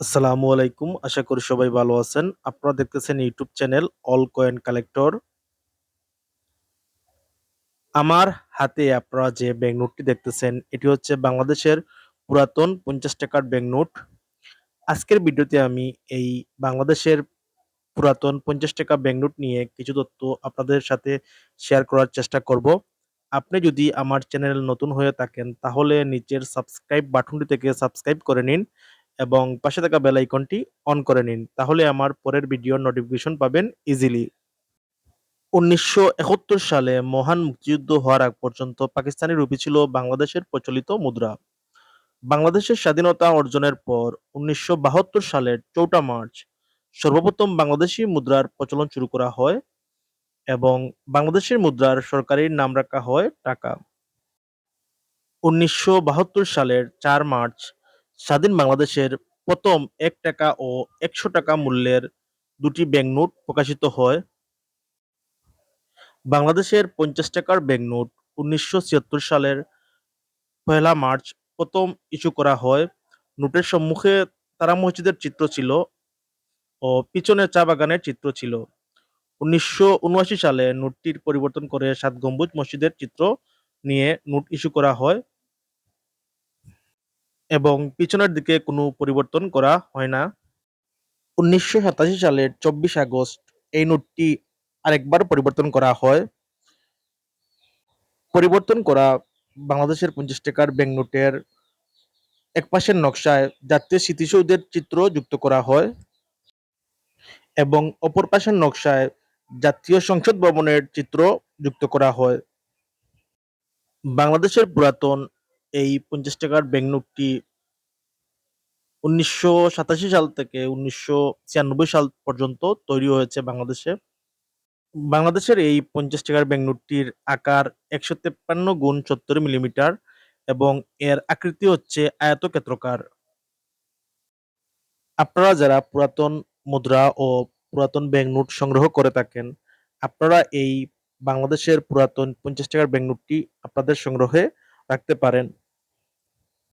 আসসালামু আলাইকুম। আশা করি সবাই ভালো আছেন। আপনারা দেখতেছেন YouTube channel all coin collector. আমার হাতে আপনারা যে ব্যাংক নোটটি দেখতেছেন, এটি হচ্ছে বাংলাদেশের পুরাতন পঞ্চাশ টাকার ব্যাংক নোট। আজকের ভিডিওতে আমি এই বাংলাদেশের পুরাতন ৳৫০ ব্যাংক নোট নিয়ে কিছু তথ্য আপনাদের সাথে শেয়ার করার চেষ্টা করব। আপনি যদি আমার চ্যানেল নতুন হয়ে থাকেন, তাহলে নিচের সাবস্ক্রাইব বাটনটি থেকে সাবস্ক্রাইব করে নিন এবং পাশে থাকা বেল আইকনটি অন করে নিন। তাহলে আমার পরের ভিডিওর নোটিফিকেশন পাবেন ইজিলি। ১৯৭১ সালে মহান মুক্তিযুদ্ধ হওয়ার আগ পর্যন্ত পাকিস্তানি রুপি ছিল বাংলাদেশের প্রচলিত মুদ্রা। বাংলাদেশের স্বাধীনতা অর্জনের পর ১৯৭২ সালের ৪টা মার্চ সর্বপ্রথম বাংলাদেশী মুদ্রার প্রচলন শুরু করা হয় এবং বাংলাদেশের মুদ্রার সরকারি নাম রাখা হয় টাকা। ১৯৭২ সালের চার মার্চ স্বাধীন বাংলাদেশের প্রথম এক টাকা ও ৳১০০ মূল্যের দুটি ব্যাংক নোট প্রকাশিত হয়। বাংলাদেশের পঞ্চাশ টাকার ব্যাংক নোট ১৯৭৬ সালের পহেলা মার্চ প্রথম ইস্যু করা হয়। নোটের সম্মুখে তারা মসজিদের চিত্র ছিল ও পিছনে চা বাগানের চিত্র ছিল। ১৯৭৯ সালে নোটটির পরিবর্তন করে সাত গম্বুজ মসজিদের চিত্র নিয়ে নোট ইস্যু করা হয় এবং পিছনের দিকে কোনো পরিবর্তন করা হয় না। ১৯৮৭ সালের ২৪ আগস্ট এই নোটটি আরেকবার পরিবর্তন করা হয়। পরিবর্তন করা বাংলাদেশের পঞ্চাশ টাকার ব্যাংক নোটের একপাশের নকশায় জাতীয় স্মৃতিসৌধের চিত্র যুক্ত করা হয় এবং অপর পাশের নকশায় জাতীয় সংসদ ভবনের চিত্র যুক্ত করা হয়। বাংলাদেশের পুরাতন এই ৳৫০ র ব্যাংক নোটটি ১৯৮৭ সাল থেকে ১৯৯৬ সাল পর্যন্ত তৈরি হয়েছে বাংলাদেশে। বাংলাদেশের এই পঞ্চাশ টাকার ব্যাংক নোটটির আকার ১৫৩ x ৭০ মিলিমিটার এবং এর আকৃতি হচ্ছে আয়তক্ষেত্রাকার। আপনারা যারা পুরাতন মুদ্রা ও পুরাতন ব্যাংক নোট সংগ্রহ করে থাকেন, আপনারা এই বাংলাদেশের পুরাতন পঞ্চাশ টাকার ব্যাংক নোটটি আপনাদের সংগ্রহে রাখতে পারেন।